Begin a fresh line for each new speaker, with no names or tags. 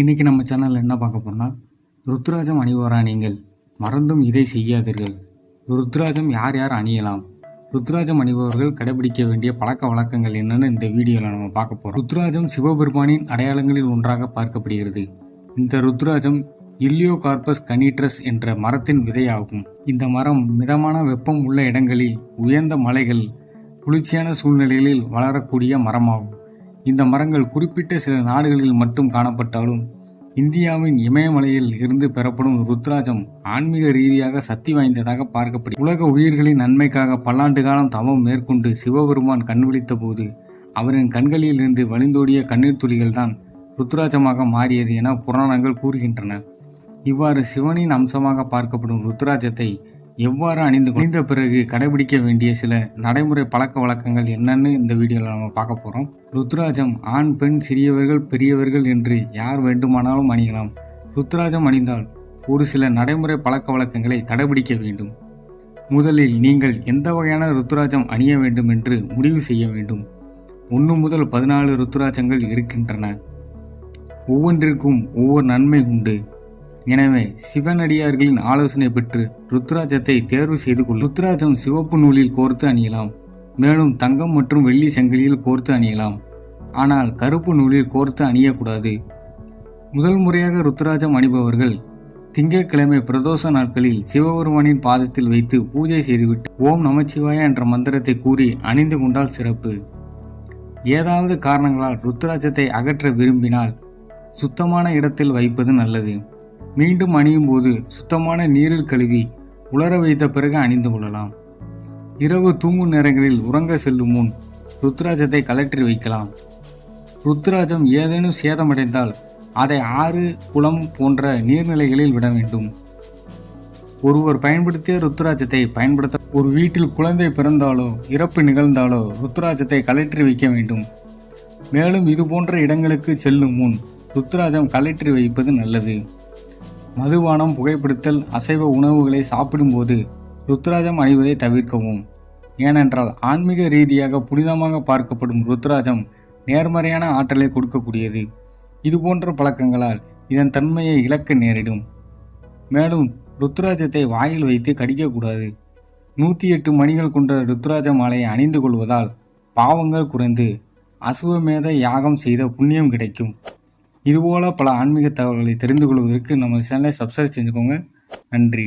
இன்றைக்கி நம்ம சேனலில் என்ன பார்க்க போகிறோம்னா ருத்ராஜம் அணிவோரா நீங்கள்? மறந்தும் இதை செய்யாதீர்கள். ருத்ராஜம் யார் யார் அணியலாம்? ருத்ராஜம் அணிபவர்கள் கடைபிடிக்க வேண்டிய பழக்க வழக்கங்கள் என்னென்னு இந்த வீடியோவில் நம்ம பார்க்க போகிறோம் ருத்ராஜம் சிவபெருமானின் அடையாளங்களில் ஒன்றாக பார்க்கப்படுகிறது. இந்த ருத்ராஜம் இல்லியோ கார்பஸ் கனிட்ரஸ் என்ற மரத்தின் விதையாகும். இந்த மரம் மிதமான வெப்பம் உள்ள இடங்களில் உயர்ந்த மலைகள் குளிர்ச்சியான சூழ்நிலைகளில் வளரக்கூடிய மரமாகும். இந்த மரங்கள் குறிப்பிட்ட சில நாடுகளில் மட்டும் காணப்பட்டாலும் இந்தியாவின் இமயமலையில் இருந்து பெறப்படும் ருத்ராஜம் ஆன்மீக ரீதியாக சக்தி வாய்ந்ததாக பார்க்கப்படும் உலக உயிர்களின் நன்மைக்காக பல்லாண்டு காலம் தவம் மேற்கொண்டு சிவபெருமான் கண்விழித்த போது அவரின் கண்களில் இருந்து வழிந்தோடிய கண்ணீர் துளிகள் தான் ருத்ராஜமாக மாறியது என புராணங்கள் கூறுகின்றன. இவ்வாறு சிவனின் அம்சமாக பார்க்கப்படும் ருத்ராஜத்தை எவ்வாறு அணிந்து அணிந்த பிறகு கடைபிடிக்க வேண்டிய சில நடைமுறை பழக்க வழக்கங்கள் என்னன்னு இந்த வீடியோவில் நம்ம பார்க்க போகிறோம் ருத்ராஜம் ஆண் பெண் சிறியவர்கள் பெரியவர்கள் என்று யார் வேண்டுமானாலும் அணியலாம். ருத்ராஜம் அணிந்தால் ஒரு சில நடைமுறை பழக்க வழக்கங்களை கடைபிடிக்க வேண்டும். முதலில் நீங்கள் எந்த வகையான ருத்ராஜம் அணிய வேண்டும் என்று முடிவு செய்ய வேண்டும். ஒன்று முதல் பதினாலு ருத்ராஜங்கள் இருக்கின்றன. ஒவ்வொன்றிற்கும் ஒவ்வொரு நன்மை உண்டு. எனவே சிவனடியார்களின் ஆலோசனை பெற்று ருத்ராஜத்தை தேர்வு செய்து கொள் ருத்ராஜம் சிவப்பு நூலில் கோர்த்து அணியலாம். மேலும் தங்கம் மற்றும் வெள்ளி சங்கிலியில் கோர்த்து அணியலாம். ஆனால் கருப்பு நூலில் கோர்த்து அணியக்கூடாது. முதல் முறையாக ருத்ராஜம் அணிபவர்கள் திங்கட்கிழமை பிரதோஷ நாட்களில் சிவபெருமானின் பாதத்தில் வைத்து பூஜை செய்துவிட்டு ஓம் நமச்சிவாய என்ற மந்திரத்தை கூறி அணிந்து கொண்டால் சிறப்பு. ஏதாவது காரணங்களால் ருத்ராஜத்தை அகற்ற விரும்பினால் சுத்தமான இடத்தில் வைப்பது நல்லது. மீண்டும் அணியும் போது சுத்தமான நீரில் கழுவி உலர வைத்த பிறகு அணிந்து கொள்ளலாம். இரவு தூங்கும் நேரங்களில் உறங்க செல்லும் முன் ருத்ராஜத்தை கலற்றி வைக்கலாம். ருத்ராஜம் ஏதேனும் சேதமடைந்தால் அதை ஆறு குளம் போன்ற நீர்நிலைகளில் விட வேண்டும். ஒருவர் பயன்படுத்திய ருத்ராஜத்தை பயன்படுத்த ஒரு வீட்டில் குழந்தை பிறந்தாலோ இறப்பு நிகழ்ந்தாலோ ருத்ராஜத்தை கலற்றி வைக்க வேண்டும். மேலும் இது போன்ற இடங்களுக்கு செல்லும் முன் ருத்ராஜம் கலற்றி வைப்பது நல்லது. மதுபானம் புகைப்பிடித்தல் அசைவ உணவுகளை சாப்பிடும்போது ருத்ராஜம் அணிவதை தவிர்க்கவும். ஏனென்றால் ஆன்மீக ரீதியாக புனிதமாக பார்க்கப்படும் ருத்ராஜம் நேர்மறையான ஆற்றலை கொடுக்கக்கூடியது. இதுபோன்ற பழக்கங்களால் இதன் தன்மையை இழக்க நேரிடும். மேலும் ருத்ராஜத்தை வாயில் வைத்து கடிக்கக்கூடாது. நூற்றி எட்டு மணிகள் கொண்ட ருத்ராஜ மாலையை அணிந்து கொள்வதால் பாவங்கள் குறைந்து அசுவமேத யாகம் செய்த புண்ணியம் கிடைக்கும். இதுபோல் பல ஆன்மீக தகவல்களை தெரிந்து கொள்வதற்கு நம்ம சேனலை சப்ஸ்கிரைப் செஞ்சுக்கோங்க. நன்றி.